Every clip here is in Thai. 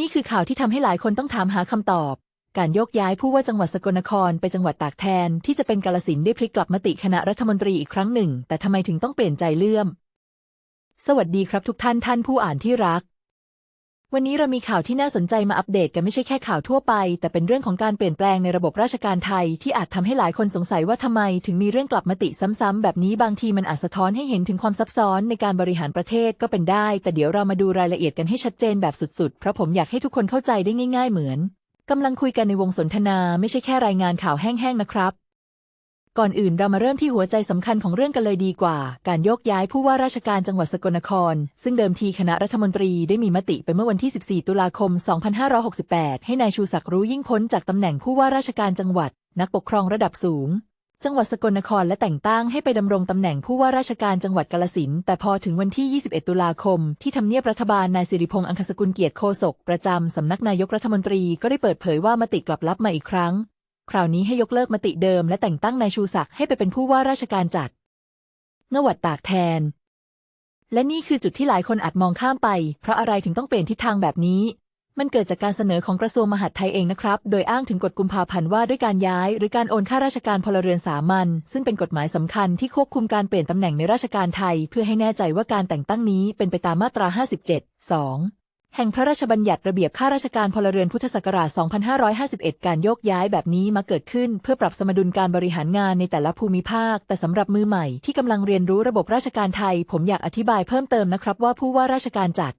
นี่คือข่าวที่ทำให้หลายคนต้องถามหาคำตอบ การโยกย้ายผู้ว่าจังหวัดสกลนครไปจังหวัดตากแทน ที่จะเป็นกาลสินได้พลิกกลับมติคณะรัฐมนตรีอีกครั้งหนึ่ง แต่ทำไมถึงต้องเปลี่ยนใจเลื่อม สวัสดีครับทุกท่านท่านผู้อ่านที่รัก วันนี้เรามีข่าวที่น่าสนใจมาอัปเดตกันไม่ใช่แค่ข่าวทั่วไป แต่เป็นเรื่องของการเปลี่ยนแปลงในระบบราชการไทย ที่อาจทำให้หลายคนสงสัยว่าทำไม ถึงมีเรื่องกลับมติซ้ำๆแบบนี้บางทีมันอาจสะท้อนให้เห็นถึงความซับซ้อนในการบริหารประเทศก็เป็นได้ แต่เดี๋ยวเรามาดูรายละเอียดกันให้ชัดเจนแบบสุดๆ เพราะผมอยากให้ทุกคนเข้าใจได้ง่าย ๆ เหมือนกำลังคุยกันในวงสนทนาไม่ใช่แค่รายงานข่าวแห้งๆนะครับ ก่อนอื่นเรามาเริ่มที่หัวใจสำคัญของเรื่องกันเลยดีกว่า การโยกย้ายผู้ว่าราชการจังหวัดสกลนคร ซึ่งเดิมทีคณะรัฐมนตรีได้มีมติไปเมื่อวันที่ 14 ตุลาคม 2568 ให้นายชูศักดิ์รู้ยิ่งพ้นจากตำแหน่งผู้ว่าราชการจังหวัด นักปกครองระดับสูง จังหวัดสกลนครและแต่งตั้งให้ไปดำรงตำแหน่งผู้ว่าราชการจังหวัดกาลสินแต่พอถึงวันที่ 21 ตุลาคม ที่ทำเนียบรัฐบาลนายสิริพงษ์อังคสกุลเกียรติโฆษกประจำสำนักนายกรัฐมนตรีก็ได้เปิดเผยว่ามติกลับลับมาอีกครั้ง คราวนี้ให้ยกเลิกมติเดิมและแต่งตั้งนายชูศักดิ์ให้ไปเป็นผู้ว่าราชการจัดเงวัดตากแทน และนี่คือจุดที่หลายคนอาจมองข้ามไป เพราะอะไรถึงต้องเปลี่ยนทิศทางแบบนี้ มันเกิดจากการเสนอของกระทรวงมหาดไทยเองนะครับ โดยอ้างถึงกฎกุมภาพันธ์ว่าด้วยการย้าย หรือการโอนข้าราชการพลเรือนสามัญซึ่งเป็นกฎหมายสำคัญที่ควบคุมการเปลี่ยนตำแหน่งในราชการไทย เพื่อให้แน่ใจว่าการแต่งตั้งนี้เป็นไปตามมาตรา 57 2 แห่งพระราชบัญญัติระเบียบข้าราชการพลเรือนพุทธศักราช 2551 การโยกย้ายแบบนี้มาเกิดขึ้น เพื่อปรับสมดุลการบริหารงานในแต่ละภูมิภาค แต่สำหรับมือใหม่ที่กำลังเรียนรู้ระบบราชการไทย ผมอยากอธิบายเพิ่มเติมนะครับว่าผู้ว่าราชการจัด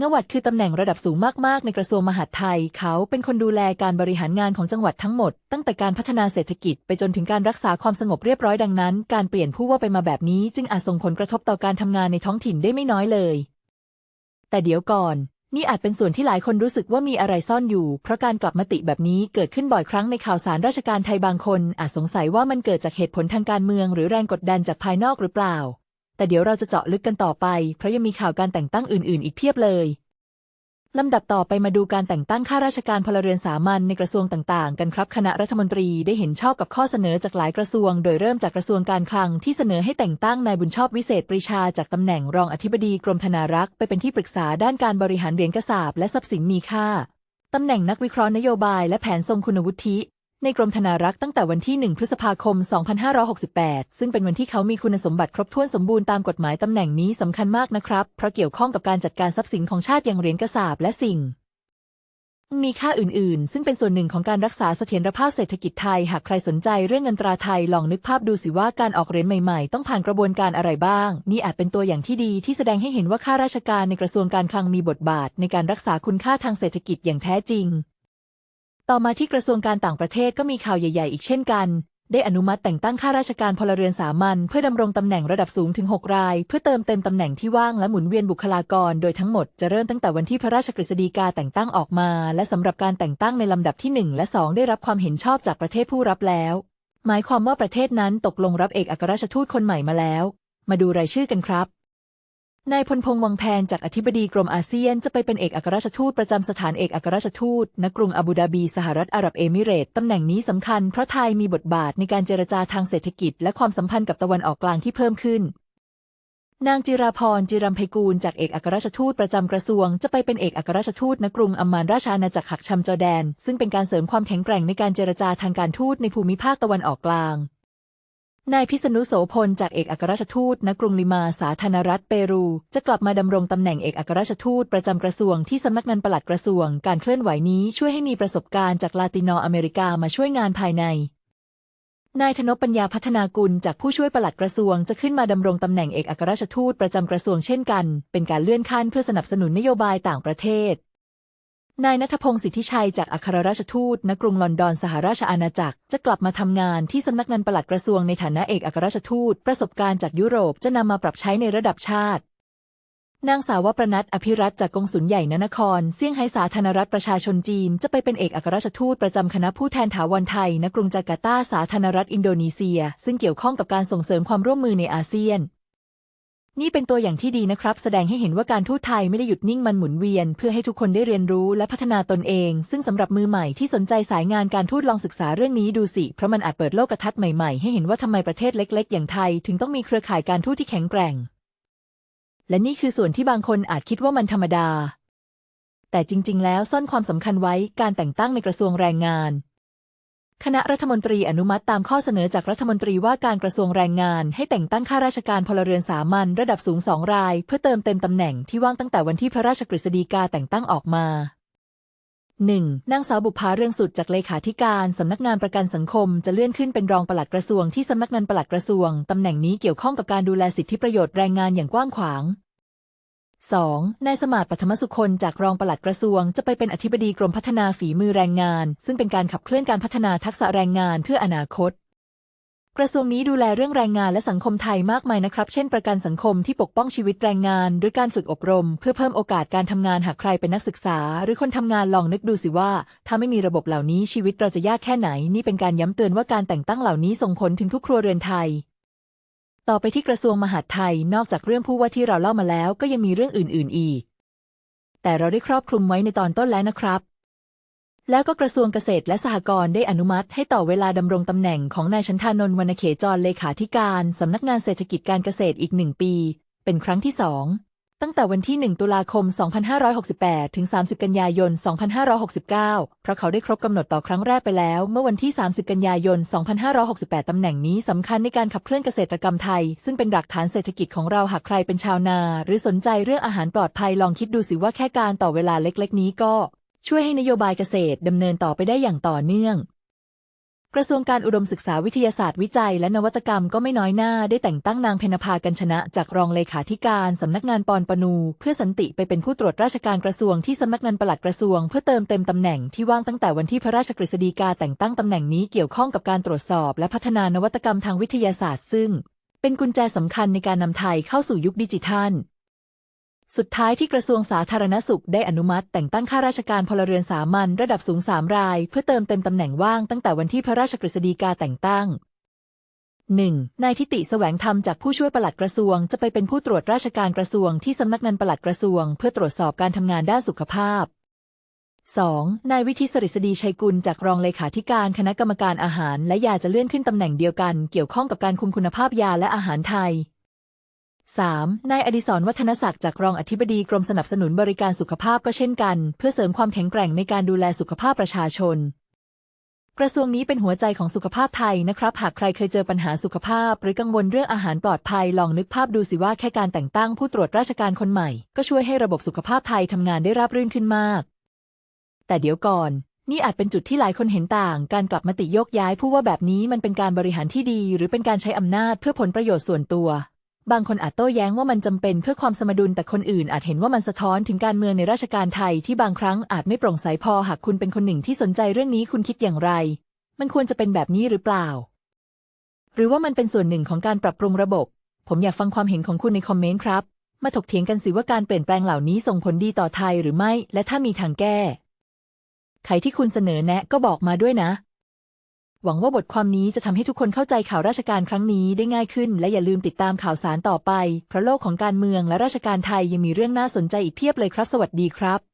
นวัดคือตำแหน่งระดับสูงมาก ๆ ในกระทรวงมหาดไทย เขาเป็นคนดูแลการบริหารงานของจังหวัดทั้งหมด ตั้งแต่การพัฒนาเศรษฐกิจไปจนถึงการรักษาความสงบเรียบร้อยดังนั้น การเปลี่ยนผู้ว่าไปมาแบบนี้ จึงอาจส่งผลกระทบต่อการทำงานในท้องถิ่นได้ไม่น้อยเลย แต่เดี๋ยวก่อน นี่อาจเป็นส่วนที่หลายคนรู้สึกว่ามีอะไรซ่อนอยู่ เพราะการกลับมติแบบนี้เกิดขึ้นบ่อยครั้งในข่าวสารราชการไทยบางคน อาจสงสัยว่ามันเกิดจากเหตุผลทางการเมือง หรือแรงกดดันจากภายนอกหรือเปล่า แต่เดี๋ยวเราจะเจาะลึกกันต่อไป เพราะยังมีข่าวการแต่งตั้งอื่น ๆ อีกเพียบเลย ลำดับต่อไปมาดูการแต่งตั้งข้าราชการพลเรือนสามัญในกระทรวงต่างๆ กันครับ คณะรัฐมนตรีได้เห็นชอบกับข้อเสนอจากหลายกระทรวง โดยเริ่มจากกระทรวงการคลังที่เสนอให้แต่งตั้งนายบุญชอบวิเศษปรีชาจากตำแหน่งรองอธิบดีกรมธนารักษ์ไปเป็นที่ปรึกษาด้านการบริหารเหรียญกระสาบและทรัพย์สินมีค่าตำแหน่งนักวิเคราะห์นโยบายและแผนทรงคุณวุฒิ ในกรมธนารักษ์ตั้งแต่วันที่ 1 พฤษภาคม 2568 ซึ่งเป็นวันที่เขามีคุณสมบัติครบถ้วนสมบูรณ์ตามกฎหมายตำแหน่งนี้สำคัญมากนะครับ เพราะเกี่ยวข้องกับการจัดการทรัพย์สินของชาติอย่างเหรียญกระสาบและสิ่ง มีค่าอื่นๆ ซึ่งเป็นส่วนหนึ่งของการรักษาเสถียรภาพเศรษฐกิจไทย หากใครสนใจเรื่องเงินตราไทยลองนึกภาพดูสิว่าการออกเหรียญใหม่ๆ ต้องผ่านกระบวนการอะไรบ้าง นี่อาจเป็นตัวอย่างที่ดีที่แสดงให้เห็นว่าข้าราชการในกระทรวงการคลังมีบทบาท ในการรักษาคุณค่าทางเศรษฐกิจอย่างแท้จริง ต่อมาที่กระทรวงการต่างประเทศก็มีข่าวใหญ่ ๆ อีกเช่นกัน ได้อนุมัติแต่งตั้งข้าราชการพลเรือนสามัญเพื่อดำรงตำแหน่งระดับสูงถึง 6 ราย เพื่อเติมเต็มตำแหน่งที่ว่างและหมุนเวียนบุคลากร โดยทั้งหมดจะเริ่มตั้งแต่วันที่พระราชกฤษฎีกาแต่งตั้งออกมา และสำหรับการแต่งตั้งในลำดับที่ 1 และ 2 ได้รับความเห็นชอบจากประเทศผู้รับแล้ว หมายความว่าประเทศนั้นตกลงรับเอกอัครราชทูตคนใหม่มาแล้ว มาดูรายชื่อกันครับ นายพลพงษ์วังแพนจากอธิบดีกรมอาเซียนจะไปเป็นเอกอัครราชทูตประจำสถานเอกอัครราชทูตณกรุงอาบูดาบี สหรัฐอาหรับเอมิเรตส์ตำแหน่งนี้สำคัญเพราะไทยมีบทบาทในการเจรจาทางเศรษฐกิจ และความสัมพันธ์กับตะวันออกกลางที่เพิ่มขึ้น นางจิราพรจิรัมไพกูลจากเอกอัครราชทูตประจำกระทรวง จะไปเป็นเอกอัครราชทูตณกรุงอัมมานราชอาณาจักรหักชัมจอแดน ซึ่งเป็นการเสริมความแข็งแกร่งในการเจรจาทางการทูตในภูมิภาคตะวันออกกลาง นายพิษณุโสพลจากเอกอัครราชทูตณกรุงลิมาสาธารณรัฐเปรู จะกลับมาดำรงตำแหน่งเอกอัครราชทูตประจำกระทรวงที่สำนักงานปลัดกระทรวง การเคลื่อนไหวนี้ช่วยให้มีประสบการณ์จากลาตินออเมริกามาช่วยงานภายใน นายธนปัญญาพัฒนากุลจากผู้ช่วยปลัดกระทรวงจะขึ้นมาดำรงตำแหน่งเอกอัครราชทูตประจำกระทรวงเช่นกัน เป็นการเลื่อนขั้นเพื่อสนับสนุนนโยบายต่างประเทศ นายนัทพงศ์สิทธิชัยจากอัครราชทูตณกรุงลอนดอนสหราชอาณาจักร จะกลับมาทำงานที่สำนักงานปลัดกระทรวงในฐานะเอกอัครราชทูต ประสบการณ์จากยุโรปจะนำมาปรับใช้ในระดับชาติ นางสาวประนัทอภิรัตจากกงสุลใหญ่นนครเซี่ยงไฮ้สาธารณรัฐประชาชนจีน จะไปเป็นเอกอัครราชทูตประจำคณะผู้แทนถาวรไทยณกรุงจาการ์ตาสาธารณรัฐอินโดนีเซีย ซึ่งเกี่ยวข้องกับการส่งเสริมความร่วมมือในอาเซียน นี่เป็นตัวอย่างที่ดีนะครับ แสดงให้เห็นว่าการทูตไทยไม่ได้หยุดนิ่งมันหมุนเวียน เพื่อให้ทุกคนได้เรียนรู้และพัฒนาตนเอง ซึ่งสำหรับมือใหม่ที่สนใจสายงานการทูตลองศึกษาเรื่องนี้ดูสิ เพราะมันอาจเปิดโลกทัศน์ใหม่ๆ ให้เห็นว่าทำไมประเทศเล็ก ๆ อย่างไทย ถึงต้องมีเครือข่ายการทูตที่แข็งแกร่ง และนี่คือส่วนที่บางคนอาจคิดว่ามันธรรมดา แต่จริง ๆ แล้วซ่อนความสำคัญไว้การแต่งตั้งในกระทรวงแรงงาน คณะรัฐมนตรีอนุมัติตามข้อเสนอจากรัฐมนตรีว่าการกระทรวงแรงงาน ให้แต่งตั้งข้าราชการพลเรือนสามัญระดับสูงสองราย เพื่อเติมเต็มตำแหน่งที่ว่างตั้งแต่วันที่พระราชกฤษฎีกาแต่งตั้งออกมา 1. นางสาวบุภาเรืองสุดจากเลขาธิการสำนักงานประกันสังคม จะเลื่อนขึ้นเป็นรองปลัดกระทรวงที่สำนักงานปลัดกระทรวงตำแหน่งนี้เกี่ยวข้องกับการดูแลสิทธิประโยชน์แรงงานอย่างกว้างขวาง 2. นายสมาร์ทปัทมสุคนจากรองปลัดกระทรวง จะไปเป็นอธิบดีกรมพัฒนาฝีมือแรงงาน ซึ่งเป็นการขับเคลื่อนการพัฒนาทักษะแรงงานเพื่ออนาคต กระทรวงนี้ดูแลเรื่องแรงงานและสังคมไทยมากมายนะครับ เช่น ประกันสังคมที่ปกป้องชีวิตแรงงาน ด้วยการฝึกอบรม เพื่อเพิ่มโอกาสการทำงานหากใครเป็นนักศึกษา หรือคนทำงานลองนึกดูสิว่า ถ้าไม่มีระบบเหล่านี้ชีวิตเราจะยากแค่ไหน นี่เป็นการย้ำเตือนว่าการแต่งตั้งเหล่านี้ส่งผลถึงทุกครัวเรือนไทย ต่อไปที่กระทรวงมหาดไทยนอกจากเรื่องผู้ว่าที่เราเล่ามาแล้ว ก็ยังมีเรื่องอื่น ๆ อีก แต่เราได้ครอบคลุมไว้ในตอนต้นแล้วนะครับ แล้วก็กระทรวงเกษตรและสหกรณ์ได้อนุมัติให้ต่อเวลาดำรงตำแหน่งของนายชันทานนท์วรรณเขจรเลขาธิการสำนักงานเศรษฐกิจการเกษตรอีกหนึ่งปี เป็นครั้งที่สอง ตั้งแต่วันที่ 1 ตุลาคม 2568 ถึง 30 กันยายน 2569 เพราะเขาได้ครบกำหนดต่อครั้งแรกไปแล้ว เมื่อวันที่ 30 กันยายน 2568 ตำแหน่งนี้สำคัญในการขับเคลื่อนเกษตรกรรมไทย ซึ่งเป็นหลักฐานเศรษฐกิจของเราหากใครเป็นชาวนา หรือสนใจเรื่องอาหารปลอดภัยลองคิดดูสิว่าแค่การต่อเวลาเล็ก ๆ นี้ก็ ช่วยให้นโยบายเกษตรดำเนินต่อไปได้อย่างต่อเนื่อง กระทรวงการอุดมศึกษาวิทยาศาสตร์วิจัยและนวัตกรรมก็ไม่น้อยหน้าได้แต่งตั้งนางเพญภากันชนะ จากรองเลขาธิการสำนักงานปอนปนู เพื่อสันติไปเป็นผู้ตรวจราชการกระทรวงที่สำนักงานปลัดกระทรวงเพื่อเติมเต็มตำแหน่งที่ว่างตั้งแต่วันที่พระราชกฤษฎีกาแต่งตั้งตำแหน่งนี้เกี่ยวข้องกับการตรวจสอบ และพัฒนานวัตกรรมทางวิทยาศาสตร์ ซึ่ง เป็นกุญแจสำคัญในการนำไทยเข้าสู่ยุคดิจิทัล สุดท้ายที่กระทรวงสาธารณสุขได้อนุมัติ แต่งตั้งข้าราชการพลเรือนสามัญระดับสูงสามราย เพื่อเติมเต็มตำแหน่งว่างตั้งแต่วันที่พระราชกฤษฎีกาแต่งตั้ง 1. นายทิติแสวงธรรมจากผู้ช่วยปลัดกระทรวง จะไปเป็นผู้ตรวจราชการกระทรวงที่สำนักงานปลัดกระทรวง เพื่อตรวจสอบการทำงานด้านสุขภาพ 2. นายวิทิตสริษฎีชัยกุลจากรองเลขาธิการคณะกรรมการอาหาร และยาจะเลื่อนขึ้นตำแหน่งเดียวกัน เกี่ยวข้องกับการคุมคุณภาพยาและอาหารไทย 3. นายอดิศรวัฒนศักดิ์จากรองอธิบดีกรมสนับสนุนบริการสุขภาพก็เช่นกัน เพื่อเสริมความแข็งแกร่งในการดูแลสุขภาพประชาชน กระทรวงนี้เป็นหัวใจของสุขภาพไทยนะครับ หากใครเคยเจอปัญหาสุขภาพ หรือกังวลเรื่องอาหารปลอดภัยลองนึกภาพดูสิว่าแค่การแต่งตั้งผู้ตรวจราชการคนใหม่ ก็ช่วยให้ระบบสุขภาพไทยทำงานได้ราบรื่นขึ้นมาก แต่เดี๋ยวก่อนนี่อาจเป็นจุดที่หลายคนเห็นต่าง การกลับมาติโยกย้ายผู้ว่าแบบนี้มันเป็นการบริหารที่ดี หรือเป็นการใช้อำนาจเพื่อผลประโยชน์ส่วนตัว บางคนอาจโต้แย้งว่ามันจำเป็นเพื่อความสมดุลแต่คนอื่นอาจเห็นว่ามันสะท้อนถึงการเมืองในราชการไทยที่บางครั้งอาจไม่โปร่งใสพอหากคุณเป็นคนหนึ่งที่สนใจเรื่องนี้คุณคิดอย่างไร มันควรจะเป็นแบบนี้หรือเปล่า หรือว่ามันเป็นส่วนหนึ่งของการปรับปรุงระบบ ผมอยากฟังความเห็นของคุณในคอมเมนต์ครับ มาถกเถียงกันสิว่าการเปลี่ยนแปลงเหล่านี้ส่งผลดีต่อไทยหรือไม่ และถ้ามีทางแก้ ใครที่คุณเสนอแนะก็บอกมาด้วยนะ หวังว่าบทความนี้จะทำให้ทุกคนเข้าใจข่าวราชการครั้งนี้ได้ง่ายขึ้น และอย่าลืมติดตามข่าวสารต่อไป เพราะโลกของการเมืองและราชการไทยยังมีเรื่องน่าสนใจอีกเพียบเลยครับ สวัสดีครับ